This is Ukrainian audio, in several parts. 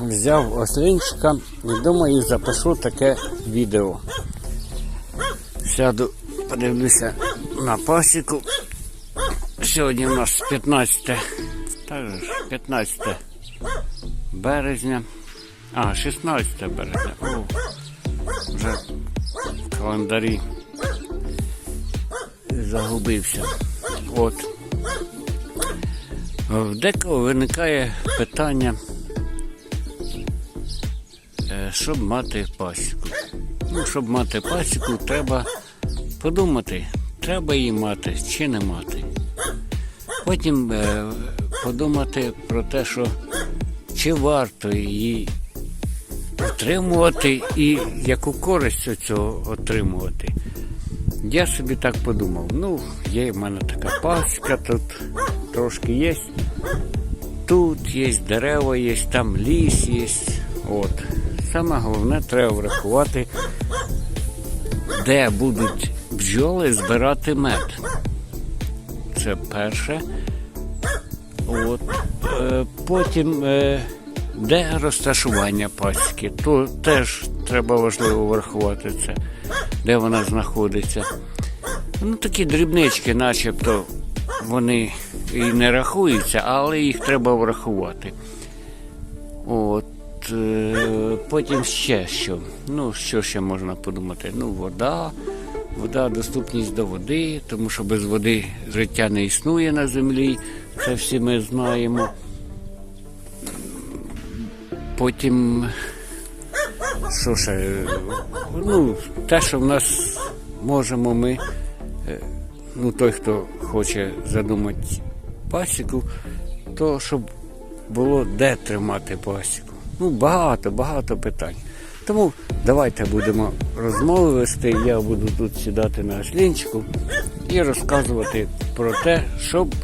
взяв ослінчика і думаю, запишу таке відео. Сяду, подивлюся на пасіку. Сьогодні у нас 15, так 15 березня. А, 16 березня. О, вже в календарі загубився. От. В декого виникає питання, щоб мати пасіку. Ну, щоб мати пасіку, треба подумати, треба її мати чи не мати. Потім е, подумати про те, що чи варто її отримувати і яку користь цього отримувати. Я собі так подумав, ну, є в мене така пасіка, тут трошки є. Тут є дерева, є, там ліс є. От. Саме головне треба врахувати, де будуть бджоли збирати мед. Це перше. От. Е, потім е, де розташування пасіки, то теж треба важливо врахувати це, де вона знаходиться. Ну, такі дрібнички, начебто, вони і не рахуються, але їх треба врахувати. От, е, потім ще що. Ну, що ще можна подумати? Ну, вода, вода, доступність до води, тому що без води життя не існує на землі. Це всі ми знаємо. Потім, що ще, ну, те, що в нас можемо ми, е, ну, той, хто хоче задумати пасіку, то щоб було де тримати пасіку. Ну, багато, багато питань. Тому давайте будемо розмови вести. Я буду тут сідати на ослінчику і розказувати про те, щоб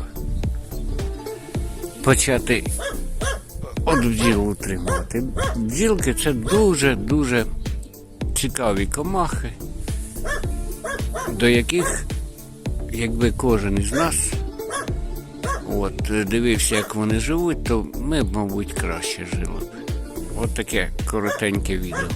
почати от бджіл утримувати. Бджілки це дуже-дуже цікаві комахи, до яких, якби кожен із нас от, дивився, як вони живуть, то ми б, мабуть, краще жили б. От таке коротеньке відео.